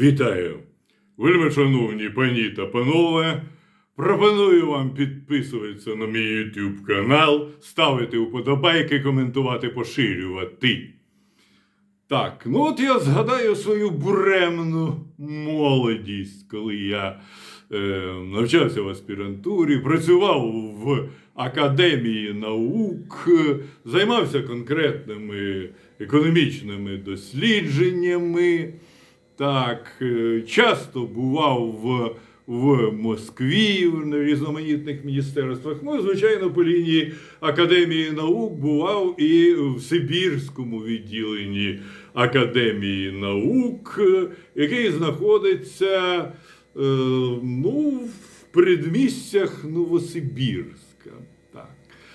Вітаю! Вельми шановні пані та панове. Пропоную вам підписуватися на мій YouTube канал, ставити вподобайки, коментувати, поширювати. Так, ну от я згадаю свою буремну молодість, коли я е, навчався в аспірантурі, працював в академії наук, займався конкретними економічними дослідженнями. Так, е, часто бував в, в Москві в різноманітних міністерствах. Ну, звичайно, по лінії Академії наук бував і в Сибірському відділенні Академії наук, е, який знаходиться е, ну, в передмістях Новосибірська. Так.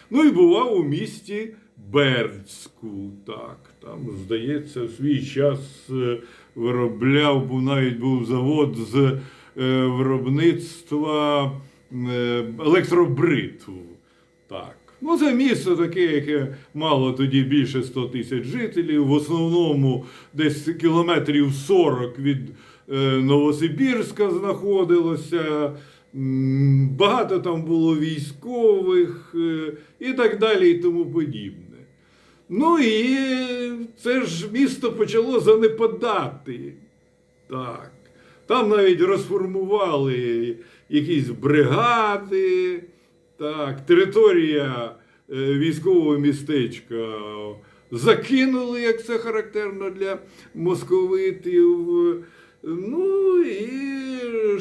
Ну і бував у місті Бердську. Так. Там, здається, в свій час е, виробляв, був навіть був завод з е, виробництва е, електробритв. Так. Ну, це місто таке, яке мало тоді більше 100 тисяч жителів. В основному десь кілометрів 40 від е, Новосибірська знаходилося. Багато там було військових і так далі, і тому подібне. Ну і це ж місто почало занепадати. Так. Там навіть розформували якісь бригади. Так, територія е, військового містечка закинули, як це характерно для московитів. Ну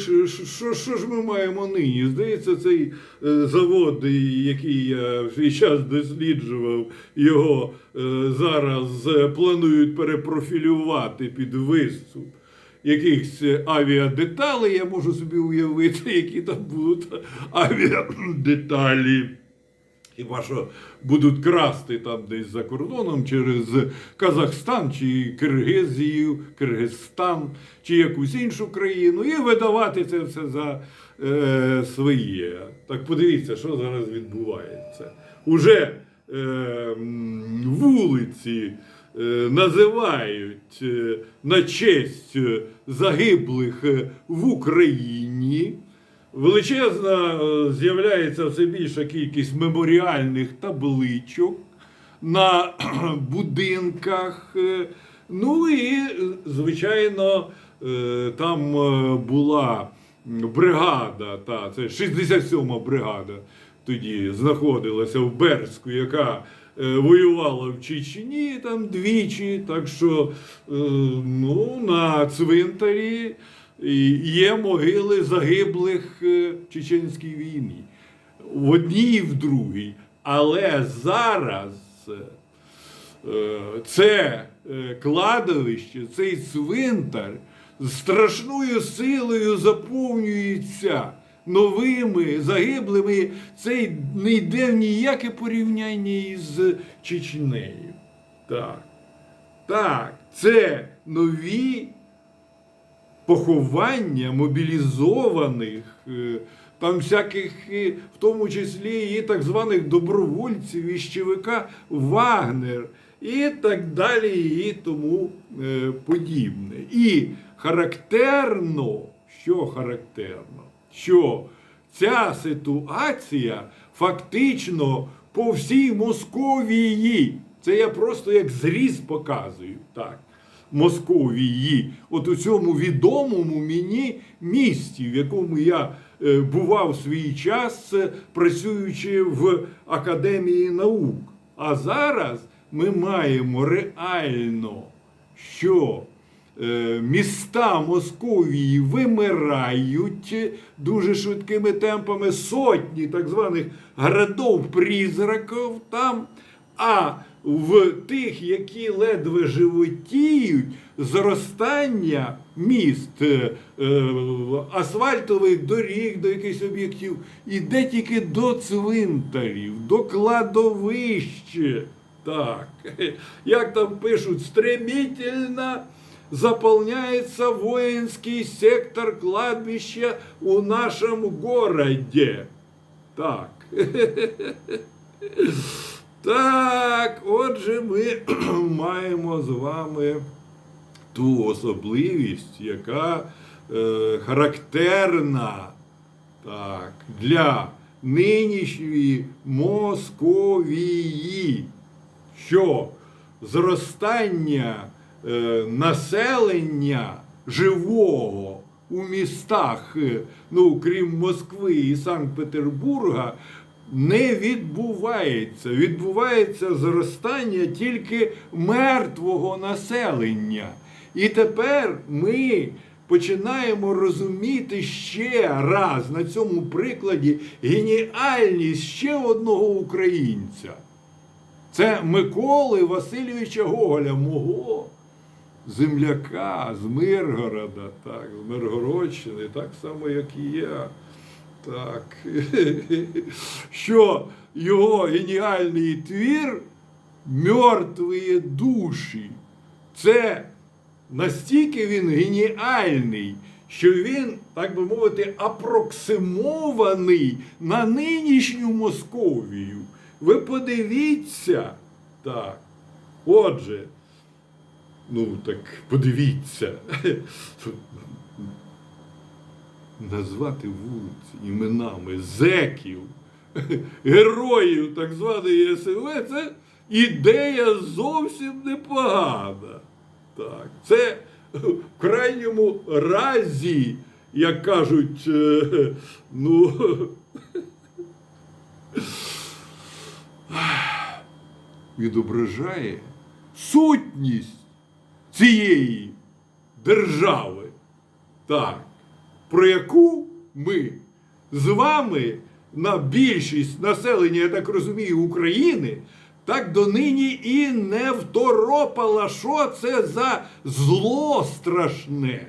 що, що, ж ми маємо нині? Здається, цей е, завод, який я свій час досліджував, його е, зараз е, планують перепрофілювати під виступ якихось авіадеталей. Я можу собі уявити, які там будуть авіадеталі. Хіба що будуть красти там десь за кордоном через Казахстан чи Киргизію, Киргизстан чи якусь іншу країну і видавати це все за е, своє. Так подивіться, що зараз відбувається. Уже е, вулиці е, називають е, на честь е, загиблих е, в Україні. Величезна е, з'являється все більша кількість меморіальних табличок на будинках. е, Ну і, е, звичайно, там була бригада, та, це 67-ма бригада тоді знаходилася в Берську, яка воювала в Чечні там двічі. Так що ну, на цвинтарі є могили загиблих е, в Чеченській війні. В одній і в другій. Але зараз е, це е, кладовище, цей цвинтар страшною силою заповнюється новими загиблими. Це не йде в ніяке порівняння із Чечнею. Так. Так, це нові поховання мобілізованих, е, там всяких, в тому числі і так званих добровольців із ЧВК Вагнер і так далі, і тому е, подібне. І характерно, що характерно, що ця ситуація фактично по всій Московії. Це я просто як зріз показую. Так. Московії, от у цьому відомому мені місті, в якому я е, бував свій час, е, працюючи в Академії наук. А зараз ми маємо реально, що е, міста Московії вимирають дуже швидкими темпами сотні так званих городов-призраків там. А в тих, які ледве животіють, зростання міст, е, е, асфальтових доріг до якихось об'єктів іде тільки до цвинтарів, до кладовищ. Так, як там пишуть, стремительно заполняется воинский сектор кладбища у нашем городе. Так. Так, отже, ми маємо з вами ту особливість, яка е, характерна так, для нинішньої Московії, що зростання е, населення живого у містах, е, ну, крім Москви і Санкт-Петербурга, не відбувається. Відбувається зростання тільки мертвого населення. І тепер ми починаємо розуміти ще раз на цьому прикладі геніальність ще одного українця. Це Миколи Васильовича Гоголя, мого земляка з Миргорода, так, з Миргородщини, так само, як і я. Так. Що його геніальний твір мертві душі. Це настільки він геніальний, що він, так би мовити, апроксимований на нинішню Московію. Ви подивіться. Так. Отже, ну так подивіться. Назвати вулиці іменами зеків, героїв так званої СВ, це ідея зовсім непогана. Так, це в крайньому разі, як кажуть, е, ну. відображає сутність цієї держави, так, про яку ми з вами на більшість населення, я так розумію, України, так донині і не второпала, що це за зло страшне.